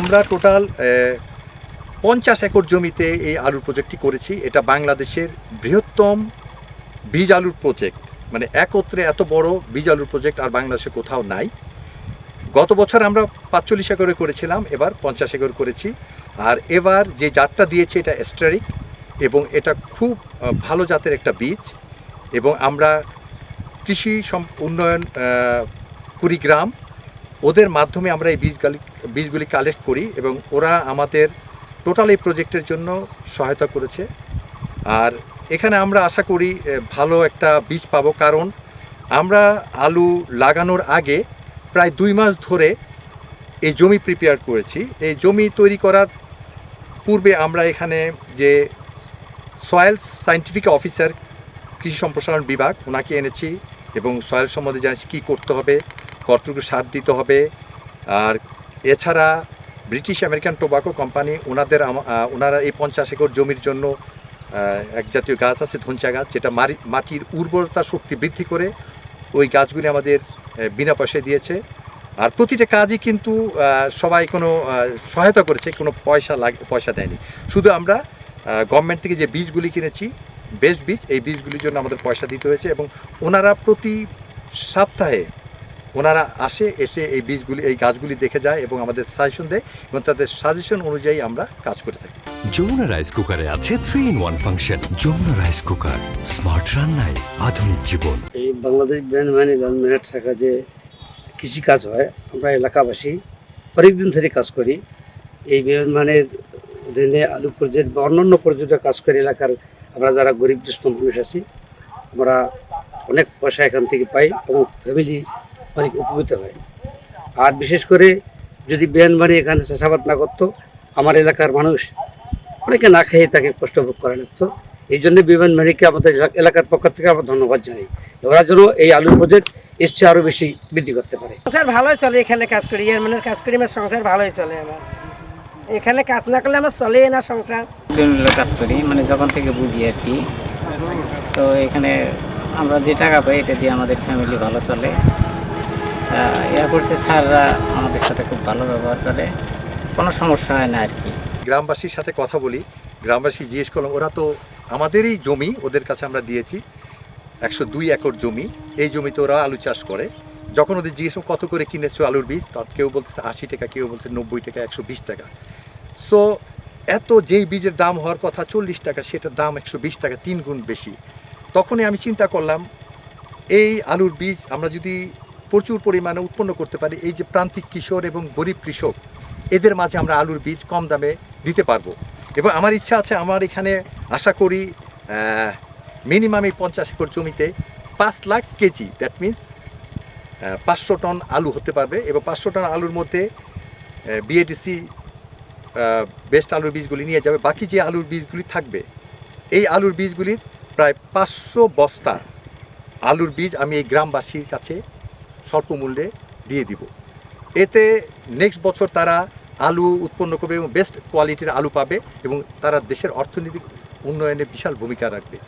আমরা টোটাল পঞ্চাশ একর জমিতে এই আলুর প্রজেক্টটি করেছি। এটা বাংলাদেশের বৃহত্তম বীজ আলুর প্রজেক্ট। মানে একত্রে এত বড় বীজ আলুর প্রজেক্ট আর বাংলাদেশে কোথাও নাই। গত বছর আমরা পাঁচচল্লিশ একরে করেছিলাম, এবার পঞ্চাশ একর করেছি। আর এবার যে জাতটা দিয়েছে এটা এস্টারিক এবং এটা খুব ভালো জাতের একটা বীজ এবং আমরা কৃষি উন্নয়ন কুড়িগ্রাম ওদের মাধ্যমে আমরা এই বীজগুলি বীজগুলি কালেক্ট করি এবং ওরা আমাদের টোটাল এই প্রজেক্টের জন্য সহায়তা করেছে। আর এখানে আমরা আশা করি ভালো একটা বীজ পাবো। কারণ আমরা আলু লাগানোর আগে প্রায় দুই মাস ধরে এই জমি প্রিপেয়ার করেছি। এই জমি তৈরি করার পূর্বে আমরা এখানে যে সয়েল সায়েন্টিফিক অফিসার কৃষি সম্প্রসারণ বিভাগ, ওনাকে এনেছি এবং সয়েল সম্বন্ধে জানিয়েছি কী করতে হবে। কতটুকু সার দিতে হবে। আর এছাড়া ব্রিটিশ আমেরিকান টোবাকো কোম্পানি ওনাদের ওনারা এই পঞ্চাশ একর জমির জন্য এক জাতীয় গাছ আছে, ধনচা গাছ, যেটা মাটির উর্বরতা শক্তি বৃদ্ধি করে ওই গাছগুলি আমাদের বিনা পয়সায় দিয়েছে। আর প্রতিটা কাজই কিন্তু সবাই কোনো সহায়তা করেছে, কোনো পয়সা লাগে, পয়সা দেয়নি। শুধু আমরা গভর্নমেন্ট থেকে যে বীজগুলি কিনেছি বেস্ট বীজ, এই বীজগুলির জন্য আমাদের পয়সা দিতে হয়েছে এবং ওনারা প্রতি সপ্তাহে ওনারা আসে এসে এই বীজগুলি এই গাছগুলি দেখে যায় এবং আমাদের সাজেশন দেয় এবং তাদের সাজেশন অনুযায়ী আমরা কাজ করে থাকি। যমুনা রাইস কুকারে আছে three in one function Jamuna rice cooker smart রান্নায় আধুনিক জীবন। এই বাংলাদেশ ব্র্যান্ড ব্যানম্যানি ল্যান্ডম্যানের থাকা যে কৃষিকাজ হয় আমরা এলাকাবাসী অনেকদিন ধরে কাজ করি। এই ব্যানম্যানের অধীনে আলু প্রজেক্ট বা অন্যান্য প্রজেক্টে কাজ করি এলাকার আমরা যারা গরিব দুস্থ মানুষ আছি আমরা অনেক পয়সা এখান থেকে পাই এবং ফ্যামিলি অনেক উপকৃত হয়। আর বিশেষ করে যদি ব্যানমানি এখানে চাষাবাদ না করতো আমার এলাকার মানুষ অনেকে না খেয়ে তাকে কষ্ট ভোগ করা লাগতো এই জন্য বিমান মানিককে আমাদের এলাকার পক্ষ থেকে আমরা ধন্যবাদ জানাই। ওরা যেন এই আলু প্রজেক্ট এসছে আরও বেশি বৃদ্ধি করতে পারে। সংসার ভালোই চলে এখানে কাজ করি ইয়ারমানের কাজ করি আমার সংসার ভালোই চলে আমার। এখানে কাজ না করলে আমার চলেই না সংসার। কাজ করি মানে যখন থেকে বুঝি আর কি। তো এখানে আমরা যে টাকা পাই এটা দিয়ে আমাদের ফ্যামিলি ভালো চলে। এয়ারপোর্টসে স্যাররা আমাদের সাথে খুব ভালো ব্যবহার করে। কোনো সমস্যা হয় না আর কি। গ্রামবাসীর সাথে কথা বলি, গ্রামবাসী জিজ্ঞেস করলাম ওরা তো আমাদেরই জমি, ওদের কাছে আমরা দিয়েছি, একশো দুই একর জমি, এই জমিতে ওরা আলু চাষ করে। যখন ওদের জিজ্ঞেস কত করে কিনেছো আলুর বীজ? তত কেউ বলতেছে আশি টাকা, কেউ বলছে নব্বই টাকা, একশো বিশ টাকা। সো এত যেই বীজের দাম হওয়ার কথা, চল্লিশ টাকা, সেটার দাম একশো বিশ টাকা, তিন গুণ বেশি। তখনই আমি চিন্তা করলাম, এই আলুর বীজ আমরা যদি প্রচুর পরিমাণে উৎপন্ন করতে পারি এই যে প্রান্তিক কিশোর এবং গরিব কৃষক, এদের মাঝে আমরা আলুর বীজ কম দামে দিতে পারব। এবং আমার ইচ্ছা আছে, আমার এখানে আশা করি মিনিমাম এই পঞ্চাশ একর জমিতে পাঁচ লাখ কেজি দ্যাট মিন্স পাঁচশো টন আলু হতে পারবে এবং পাঁচশো টন আলুর মধ্যে বিএডিসি বেস্ট আলুর বীজগুলি নিয়ে যাবে। বাকি যে আলুর বীজগুলি থাকবে, এই আলুর বীজগুলির প্রায় পাঁচশো বস্তা আলুর বীজ আমি এই গ্রামবাসীর কাছে স্বল্প মূল্যে দিয়ে দিব। এতে নেক্সট বছর তারা আলু উৎপন্ন করবে এবং বেস্ট কোয়ালিটির আলু পাবে এবং তারা দেশের অর্থনৈতিক উন্নয়নে বিশাল ভূমিকা রাখবে।